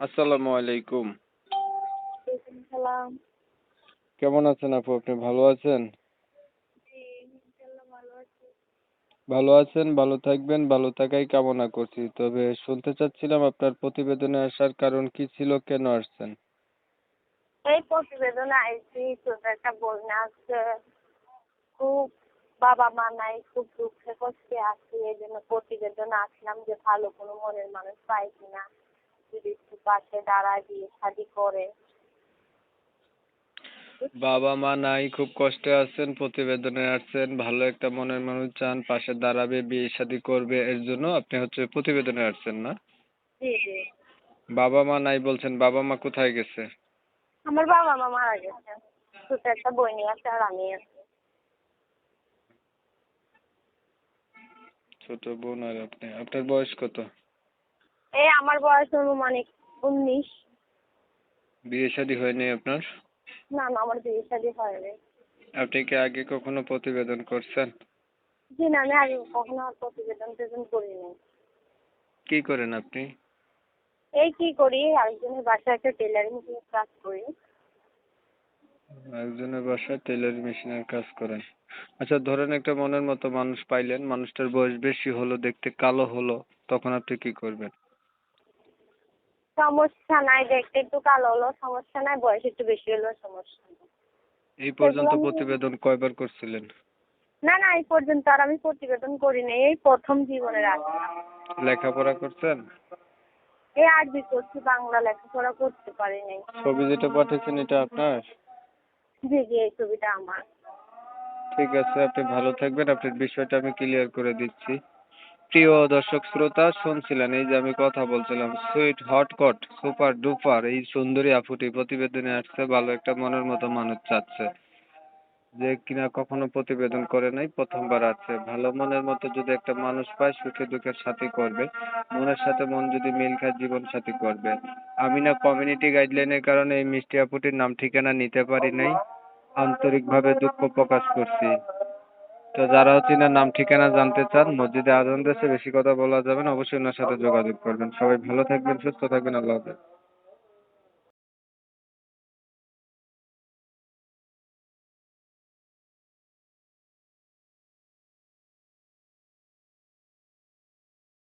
আসসালামু আলাইকুম। কেমন আছেন আপু? আপনি ভালো আছেন? ভালো আছি। ভালো আছেন ভালো থাকবেন ভালো থাকাই কামনা করছি। তবে শুনতে চাচ্ছিলাম আপনার প্রতিবেদনে আসার কারণ কি ছিল কেন আসছেন? এই প্রতিবেদনে আইছি ছোট একটা বন্যা আছে। খুব বাবা মা নাই খুব দুঃখে কষ্টে আছি এই জন্য প্রতিবেদনে আসলাম যে ভালো কোনো মনের মানুষ পাই কিনা। যদি একটু পাশে দাঁড়ায় বিয়ে শাদি করে। বাবা মা নাই খুব কষ্টে আছেন প্রতিবেদনে আসছেন ভালো একটা মনের মানুষ চান পাশে দাঁড়াবে বিয়ে শাদী করবে এর জন্য আপনি হচ্ছে প্রতিবেদনে আসছেন না? বাবা মা নাই বলছেন বাবা মা কোথায় গেছে? আমার বাবা মা মারা গেছে। ছোট একটা বইনি আছে আর আমি আছি। ছোট বোন আর আপনি আপনার বয়স কত? এই আমার বয়স অনুমানিক উনিশ। বিয়ে শাদী হয়নি আপনার? না না আমার বিয়ে শাদি হয়নি। আপনি কি আগে কখনো প্রতিবেদন করছেন? জি না আমি আগে কখনো প্রতিবেদন টেদন করিনি। কি করেন আপনি? এই কি করি আরেকজনের বাসায় একটা টেলারিং কাজ করি। একজনের বাসায় টেলার মেশিনের কাজ করেন। আচ্ছা ধরেন একটা মনের মতো মানুষ পাইলেন মানুষটার বয়স বেশি হলো দেখতে কালো হলো তখন আপনি কি করবেন? সমস্যা নাই দেখতে একটু কালো হলো সমস্যা নাই বয়স একটু বেশি হলো সমস্যা নাই। এই পর্যন্ত প্রতিবেদন কয়বার করছিলেন? না না এই পর্যন্ত আর আমি প্রতিবেদন করিনি এই প্রথম জীবনের আগে লেখাপড়া করছেন? এই আরবি করছি বাংলা লেখাপড়া করতে পারি নাই। ছবি যেটা পাঠিয়েছেন এটা আপনার? জি জি এই ছবিটা আমার। ঠিক আছে আপনি ভালো থাকবেন আপনার বিষয়টা আমি ক্লিয়ার করে দিচ্ছি। প্রিয় দর্শক শ্রোতা, শুনছিলেন এই যে আমি কথা বলছিলাম, সুইট হটকট সুপার ডুপার, এই সুন্দরী আপুটি প্রতিবেদনে আসছে, ভালো একটা মনের মতো মানুষ চাচ্ছে। যে কিনা কখনো প্রতিবেদন করে নাই, প্রথমবার আছে। ভালো মনের মতো যদি একটা মানুষ পায়, সুখে দুঃখের সাথী করবে। মনের সাথে মন যদি মিল খায়, জীবন সাথী করবে। আমি না কমিউনিটি গাইডলাইনের কারণে এই মিষ্টি আপুটির নাম ঠিকানা নিতে পারি নাই। আন্তরিকভাবে দুঃখ প্রকাশ করছি। তো যারা হচ্ছে নাম ঠিকানা জানতে চান, মসজিদে আজান দেশে বেশি কথা বলা যাবে না, অবশ্যই ওনার সাথে যোগাযোগ করবেন। সবাই ভালো থাকবেন, সুস্থ থাকবেন, আল্লাহ হাফেজ।